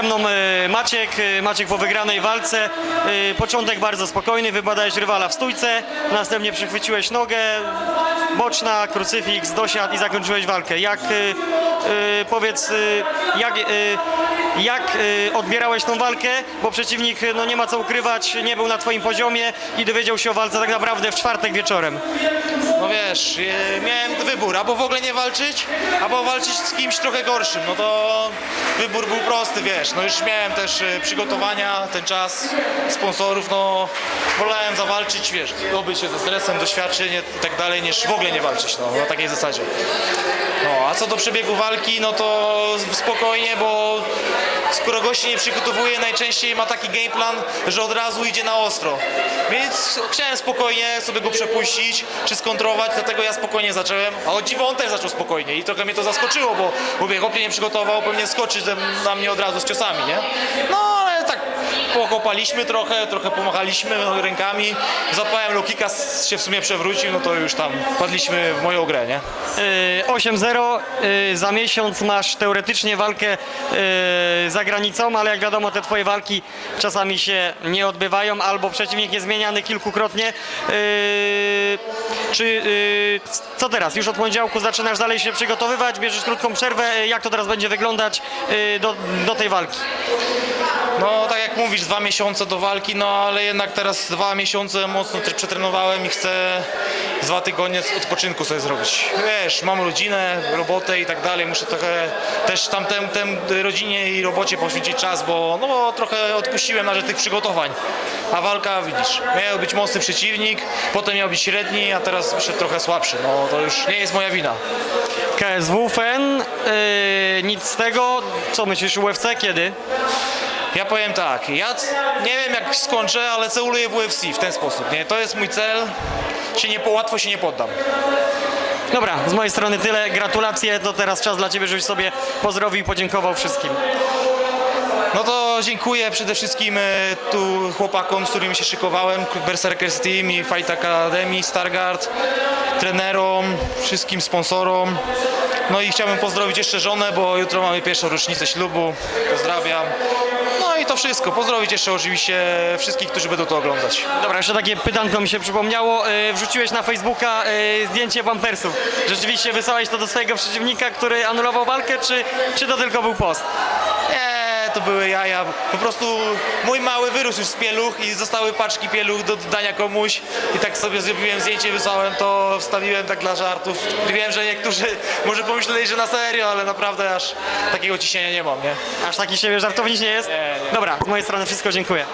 ze mną e, Maciek, e, Maciek po wygranej walce. E, Początek bardzo spokojny, wybadałeś rywala w stójce, następnie przechwyciłeś nogę, boczna, krucyfiks, dosiad i zakończyłeś walkę. Jak, powiedz, jak, jak odbierałeś tą walkę, bo przeciwnik, no nie ma co ukrywać, nie był na twoim poziomie i dowiedział się o walce tak naprawdę w czwartek wieczorem. No wiesz, miałem wybór, albo w ogóle nie walczyć, albo walczyć z kimś trochę gorszym. No to wybór był prosty, wiesz. No już miałem też e, przygotowania, ten czas, sponsorów, no wolałem zawalczyć, wiesz, dobyć się ze stresem, doświadczenie i tak dalej, niż w ogóle nie walczyć, no na takiej zasadzie. No, a co do przebiegu walki, no to spokojnie, bo skoro gość się nie przygotowuje, najczęściej ma taki game plan, że od razu idzie na ostro. Więc chciałem spokojnie sobie go przepuścić, czy skontrować, dlatego ja spokojnie zacząłem. A o dziwo on też zaczął spokojnie i trochę mnie to zaskoczyło, bo mówię, chłopie nie przygotował, pewnie skoczy ze- na mnie od razu z ciosami, nie? No pokopaliśmy trochę, trochę pomachaliśmy rękami, zapałem lokika, się w sumie przewrócił, no to już tam padliśmy w moją grę, nie? Yy, 8-0, yy, za miesiąc masz teoretycznie walkę yy, za granicą, ale jak wiadomo te twoje walki czasami się nie odbywają albo przeciwnik jest zmieniany kilkukrotnie. Yy, Czy yy, co teraz? Już od poniedziałku zaczynasz dalej się przygotowywać, bierzesz krótką przerwę, Yy, jak to teraz będzie wyglądać yy, do, do tej walki? No tak jak mówisz, dwa miesiące do walki, no ale jednak teraz dwa miesiące mocno też przetrenowałem i chcę dwa tygodnie odpoczynku sobie zrobić. Wiesz, mam rodzinę, robotę i tak dalej, muszę trochę też tamtemu tem rodzinie i robocie poświęcić czas, bo, no, bo trochę odpuściłem na rzecz tych przygotowań. A walka, widzisz, miał być mocny przeciwnik, potem miał być średni, a teraz wyszedł trochę słabszy. No to już nie jest moja wina. KSW, FEN, yy, nic z tego. Co myślisz, UFC kiedy? Ja powiem tak, ja nie wiem jak skończę, ale celuję w UFC w ten sposób, nie? To jest mój cel, się nie, łatwo się nie poddam. Dobra, z mojej strony tyle. Gratulacje. To teraz czas dla Ciebie, żebyś sobie pozdrowił i podziękował wszystkim. No to dziękuję przede wszystkim e, tu chłopakom, z którymi się szykowałem, Berserkers Team i Fight Academy, Stargard, trenerom, wszystkim sponsorom. No i chciałbym pozdrowić jeszcze żonę, bo jutro mamy pierwszą rocznicę ślubu. Pozdrawiam. No i to wszystko. Pozdrowić jeszcze oczywiście wszystkich, którzy będą to oglądać. Dobra, jeszcze takie pytanko mi się przypomniało. Yy, wrzuciłeś na Facebooka yy, zdjęcie pampersów. Rzeczywiście wysłałeś to do swojego przeciwnika, który anulował walkę, czy, czy to tylko był post? Nie, to były jaja. Po prostu mój mały wyrósł już z pieluch i zostały paczki pieluch do dania komuś. I tak sobie zrobiłem zdjęcie, wysłałem to, wstawiłem tak dla żartów. Wiem, że niektórzy może pomyśleli, że na serio, ale naprawdę aż takiego ciśnienia nie mam, nie? Aż taki siebie żartownik nie jest? Nie, nie. Dobra, z mojej strony wszystko dziękuję.